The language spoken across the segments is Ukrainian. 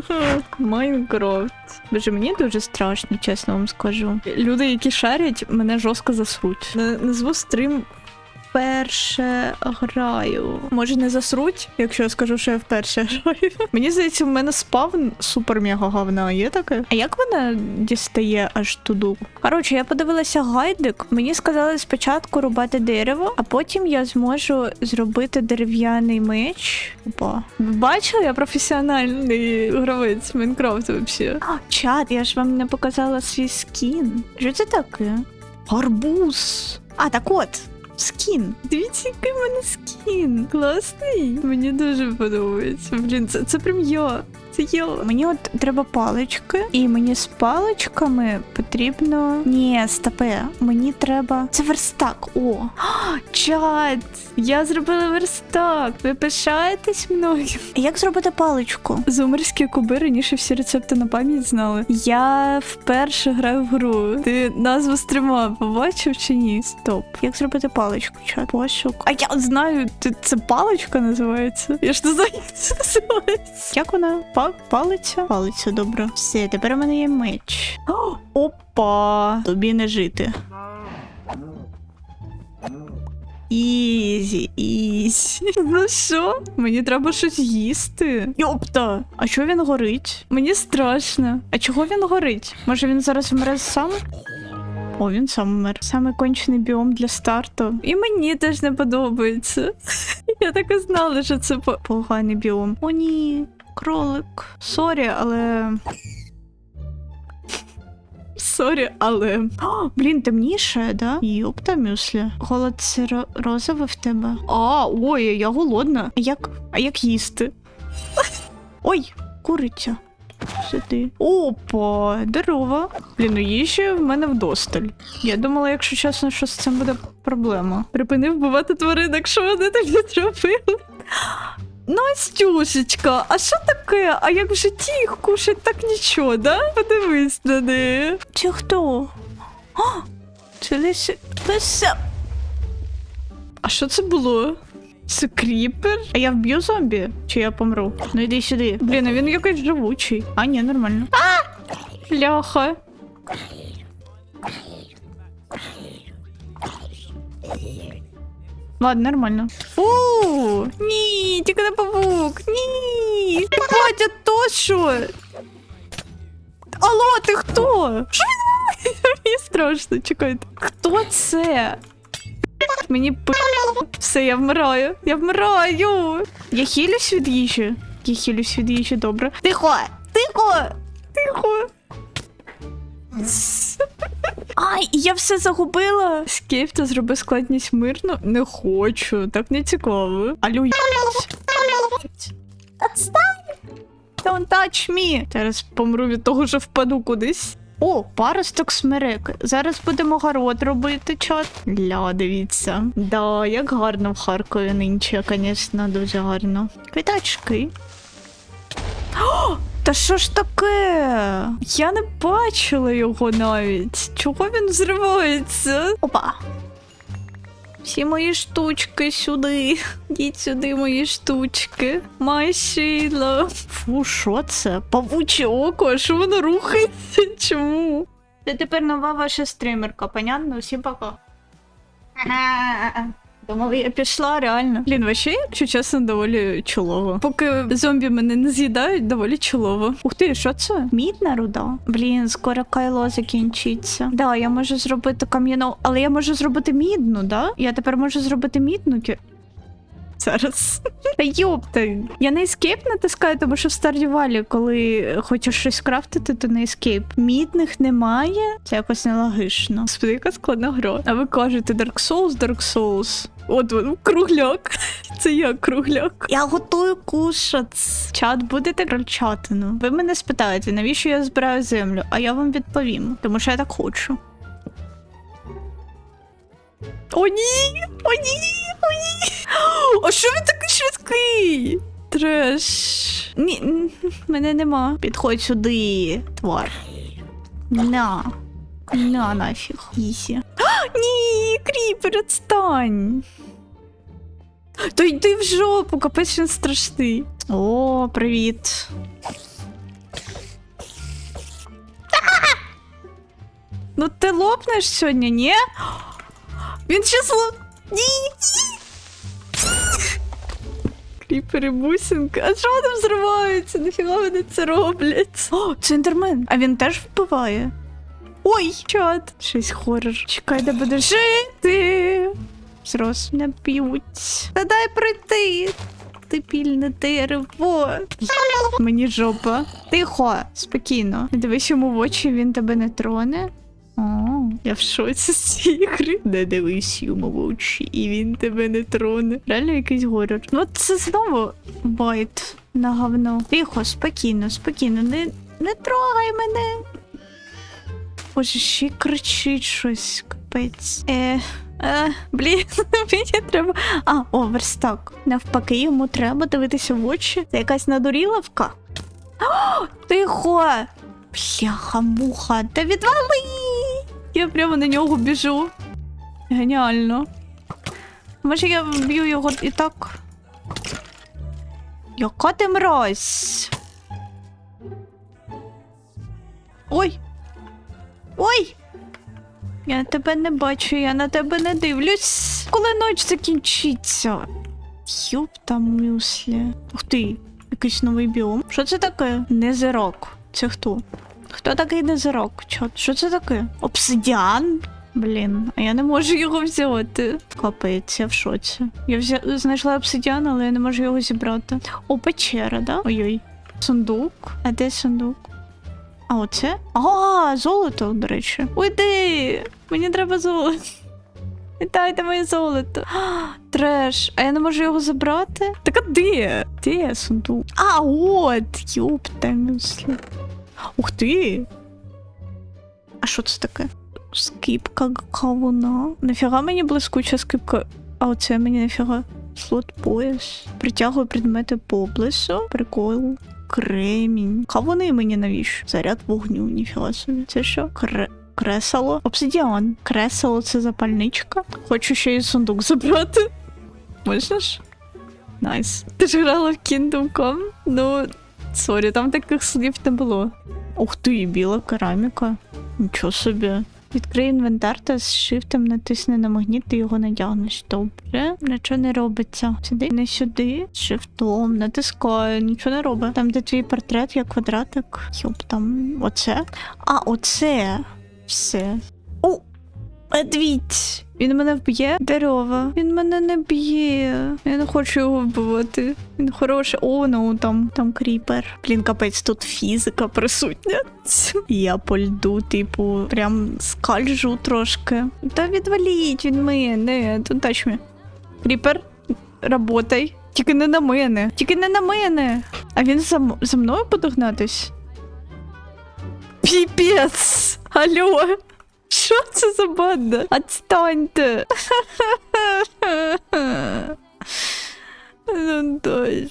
Майнкрафт. Боже, мені дуже страшно, чесно вам скажу. Люди, які шарять, мене жорстко засруть. На- Назву стрім вперше граю. Може, не засруть, якщо я скажу, що я вперше граю. Мені здається, в мене спавн супер мега говна. Є таке? А як вона дістає аж туди? Коротше, я подивилася гайдик. Мені сказали спочатку рубати дерево, а потім я зможу зробити дерев'яний меч. Опа. Ви Бачили, я професіональний гравець Майнкрафту взагалі. А, чат, я ж вам не показала свій скін. Що це таке? Гарбуз. А, так от. Скін. Дивіться, який в мене скін. Класний. Мені дуже подобається. Блін, це, це прям я. Це. Мені от треба палички, і мені з паличками потрібно. Ні, стопе. Мені треба. Це верстак. О! Чат! Я зробила верстак. Ви пишаєтесь мною. Як зробити паличку? Зумерські куби раніше всі рецепти на пам'ять знали. Я вперше граю в гру. Ти назву стрима побачив чи ні? Стоп. Як зробити паличку? Чат? Пошук. А я знаю, це паличка називається. Я ж не знаю, як це називається. Як вона? Па- палиця? Палиця, добре. Все, тепер у мене є меч. О, Опа! Тобі не жити. Ізі, ізі. Ну що? Мені треба щось їсти. Йопта! А чого він горить? Мені страшно. А чого він горить? Може він зараз вмре сам? О, він сам вмер. Саме кончений біом для старту. І мені теж не подобається. Я так і знала, що це по- поганий біом. О, ні, кролик. Сорі, але. Сорі, але. О, блін, темніше, да? Йопта, мюслі. Голод це ро- розове в тебе. А, ой, я голодна. А як, а як їсти? Ой, куриця. Сюди. Опа, здорово. Блін, ну їжі в мене вдосталь. Я думала, якщо чесно, що з цим буде проблема. Припини вбивати тваринок, що вони тобі зробили. Настюшечка, а що таке? А як в житті їх кушать, так нічого, да? Подивись на неї. Чи хто? А, це лише... лише... А що це було? Це кріпер? А я вб'ю зомбі? Чи я помру? Ну йди сюди. Блін, а він якийсь живучий. А, ні, нормально. А! Ляха. Ладно, нормально. Фу! Ні, тільки не павук. Ні! Батя, то що? Алло, ти хто? Що? Мені страшно, чекайте. Хто це? Мені п... Все, я вмираю. Я вмираю. Я хилюсь від їжі. Я хилюсь від їжі, добре. Тихо! Тихо! Тихо! Ай, я все загубила. Скейп, та зроби складність мирно. Не хочу, так не цікаво. Алю, Don't touch me. Зараз помру від того, що впаду кудись. О, паросток смерек. Зараз будемо город робити чат. Ля, дивіться. Да, як гарно в Харкові нинче, звісно, дуже гарно. Квіточки. Та що ж таке? Я не бачила його навіть. Чого він зривається? Опа. Всі мої штучки сюди. Йдіть сюди, мої штучки. Майшила. Фу, що це? Павуче око, а що воно рухається? Чому? Це тепер нова ваша стримерка, понятно? Всім пока. Думали, я пішла, реально. Блін, вообще, якщо чесно, доволі чолово. Поки зомбі мене не з'їдають, доволі чолово. Ух ти, що це? Мідна руда. Блін, скоро кайло закінчиться. Да, я можу зробити кам'яну, але я можу зробити мідну, да? Я тепер можу зробити мідну. Зараз. Та йопта. Я на ескейп натискаю, тому що в Valley, коли хочеш щось крафтити, то на ескейп. Мідних немає. Це якось нелогічно. Господи, яка складна гра. А ви кажете Dark Souls, Dark Souls. От він, кругляк. Це я кругляк. Я готую кушать. Чат будете крольчатину. Ви мене спитаєте, навіщо я збираю землю, а я вам відповім, тому що я так хочу. О, ні! О, ні! Що ви такий швидкий? Треш. Ні, мене нема. Підходь сюди, твар. На. На нафіг. Їсі. А, ні, кріпер, відстань. То йди в жопу, капець він страшний. О, привіт. Ну ти лопнеш сьогодні, ні? Він щас лоп... Ні, ні. Кріпери бусинка. А що вони взриваються? Нафіга вони це роблять? О, це. А він теж вбиває. Ой, чат. Щось хорор. Чекай, де буде жити. Зрос не б'ють. Та дай пройти. Ти пільне дерево. Мені жопа. Тихо, спокійно. Дивись йому в очі, він тебе не троне. Я в шоці з цієї гри. Не дивись йому в очі, і він тебе не троне. Реально якийсь горор. Ну це знову байт на говно. Тихо, спокійно, спокійно, не, не трогай мене. Боже, ще кричить щось, капець. Е, е, блін, мені треба. А, о, верстак. Навпаки, йому треба дивитися в очі. Це якась надуріловка. О, тихо! Бляха-муха, та відвали! Я прямо на нього біжу. Геніально. Може я вб'ю його і так. Яка ти мразь? Ой! Ой! Я тебе не бачу, я на тебе не дивлюсь. Коли ніч закінчиться. Юп там мюслі. Ух ти, якийсь новий біом. Що це таке? Незирок. Це хто? Хто такий незирок? Чо? Що це таке? Обсидіан? Блін, а я не можу його взяти. Капець, я в шоці. Я взя... знайшла обсидіан, але я не можу його зібрати. О, печера, да? Ой-ой. Сундук. А де сундук? А оце? А, золото, до речі. Уйди! Мені треба золото. Вітайте моє золото. А, треш. А я не можу його забрати? Так а де? Де сундук? А, от! Йопта мюслі. Ух ти! А що це таке? Скипка кавуна. Нафіга мені блискуча скипка. А оце мені нафіга. Слот пояс. Притягує предмети поблису. Прикол. Кремінь. Кавуни мені навіщо? Заряд вогню, ніфіга собі. Це що? Кре... Кресело. Обсидіан. Кресело це запальничка. Хочу ще й сундук забрати. Можна ж? Найс. Ти ж грала в Kingdom Come? Ну, сорі, там таких слів не було. Ух ти, біла кераміка. Нічого собі. Відкрий інвентар та з шифтом натисни на магніт, ти його надягнеш. Добре, нічого не робиться. Сюди, не сюди. З шифтом, натискаю, нічого не робить. Там, де твій портрет, є квадратик. Йоп, там оце. А, оце. Все. О! Медвідь! Він мене вб'є? Дерева. Він мене не б'є. Я не хочу його вбивати. Він хороший. О, ну там, там кріпер. Блін, капець, тут фізика присутня. Я по льду, типу, прям скальжу трошки. Та відваліть від мене. Тут тач me. Кріпер, работай. Тільки не на мене. Тільки не на мене. А він за, за мною буде гнатись? Піпець! Алло! Що це за банда? Отстаньте! Ну,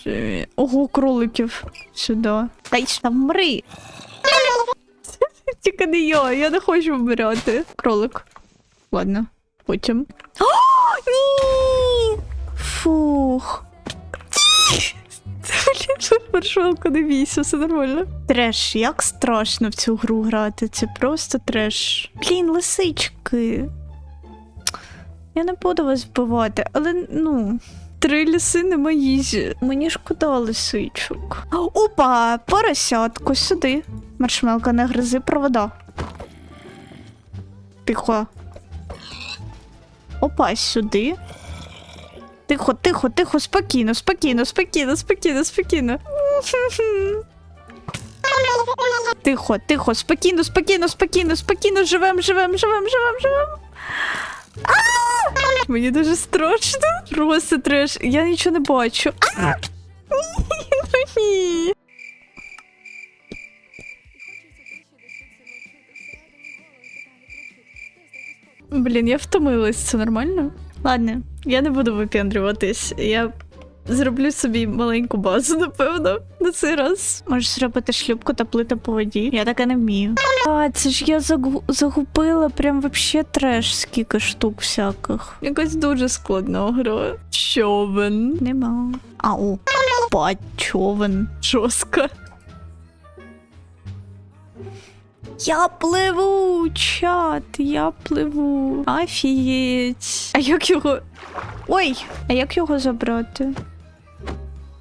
мій. Ого, кроликів. Сюди. Та й мри. Тільки не я, я не хочу вмирати. Кролик. Ладно, потім. О, ні! Фух. Блін, маршалка, не бійся, все нормально. Треш, як страшно в цю гру грати. Це просто треш. Блін, лисички. Я не буду вас вбивати, але ну. Три ліси нема їжі. Мені шкода лисичок. Опа, поросятко, сюди. Маршмелка, не гризи провода. Тихо. Опа, сюди. Тихо, тихо, тихо, спокійно, спокійно, спокійно, спокійно, спокійно. Тихо, тихо, спокійно, спокійно, спокійно, спокійно, живем, живем, живем, живем, живем. Мені дуже страшно. Просто треш. Я нічого не бачу. Блін, я втомилась, це нормально? Ладно, я не буду випендрюватись. Я зроблю собі маленьку базу, напевно, на цей раз. Можеш зробити шлюпку та плити по воді. Я таке не вмію. А, це ж я загу- загубила прям вообще треш, скільки штук всяких. Якась дуже складна гра. Човен. Нема. Ау. Пать човен. Жорстко. Я пливу, чат, я пливу. Офігеть. А як його. Ой, а як його забрати?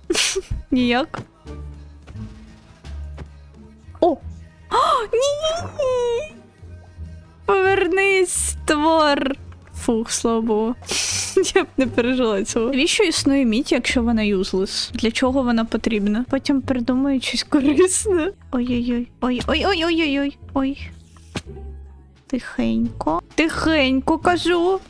Ніяк. О! Ні! Повернись, твор! Фух, слабо. Я б не пережила цього. Навіщо існує мідь, якщо вона юзлес? Для чого вона потрібна? Потім придумаю щось корисне. Ой-ой-ой. Ой-ой-ой-ой-ой-ой. Ой. Тихенько. Тихенько кажу.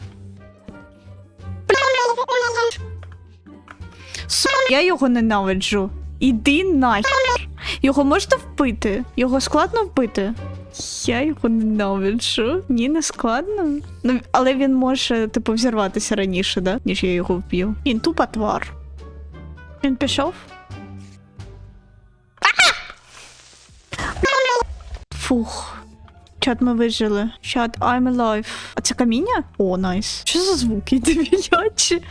Я його ненавиджу. Іди нахер. Його можна вбити? Його складно вбити? Я його ненавиджу. Ні, не складно. Ну, але він може, типу, взірватися раніше, да? ніж я його вб'ю. Він тупо твар. Він пішов? Фух. Чат ми вижили. Чат, I'm alive. А це каміння? О, найс. Що за звуки дивлячі?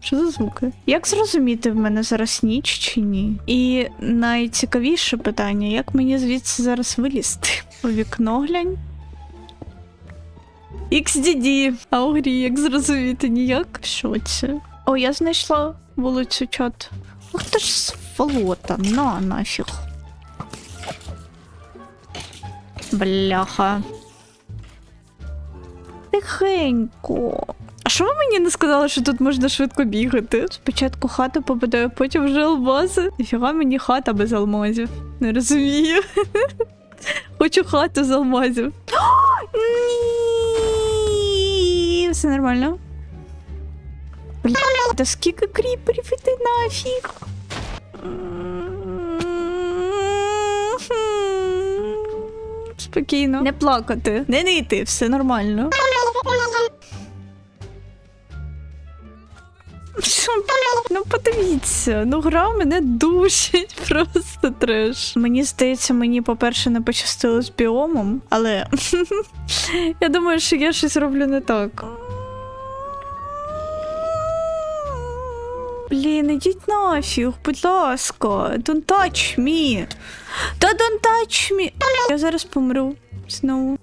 Що за звуки? Як зрозуміти, в мене зараз ніч чи ні? І найцікавіше питання: як мені звідси зараз вилізти? У вікно глянь. XDD. А у грі як зрозуміти ніяк? Що це? О, я знайшла вулицю чат. Ах ти ж сволота, на нафіг. Бляха. Тихенько. А що ви мені не сказали, що тут можна швидко бігати? Спочатку хата попадає, потім вже алмази. Нафіга мені хата без алмазів. Не розумію. Хочу хату з алмазів. Ні, все нормально. Бля, та скільки кріперів іди нафіг. Спокійно. Не плакати. Не нити, все нормально. Що, Ну подивіться, ну гра мене душить, просто треш. Мені здається, мені, по-перше, не пощастило з біомом, але я думаю, що я щось роблю не так. Блін, ідіть нафіг, будь ласка. Don't touch me. Та don't touch me. Я зараз помру знову.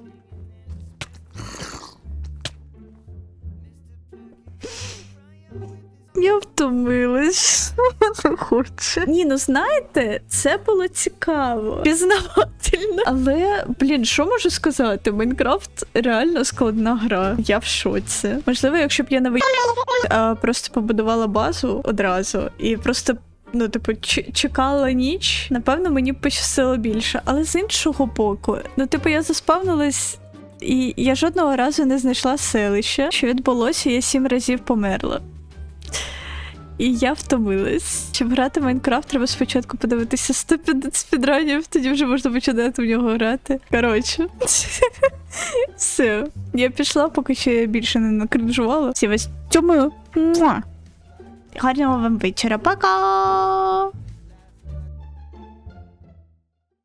Я втомилась. Не хочу. Ні, ну знаєте, це було цікаво, пізнавательно. Але, блін, що можу сказати? Майнкрафт реально складна гра. Я в шоці. Можливо, якщо б я не а, просто побудувала базу одразу і просто. Ну, типу, чекала ніч, напевно, мені пощастило більше. Але з іншого боку, ну, типу, я заспавнилась, і я жодного разу не знайшла селище. Що відбулося, я сім разів померла. І я втомилась. Щоб грати в Майнкрафт, треба спочатку подивитися 150 спідранів, тоді вже можна починати в нього грати. Коротше. Все. Я пішла, поки ще більше не накринжувала. Всі вас тьомою. Гарного вам вечора. Пока!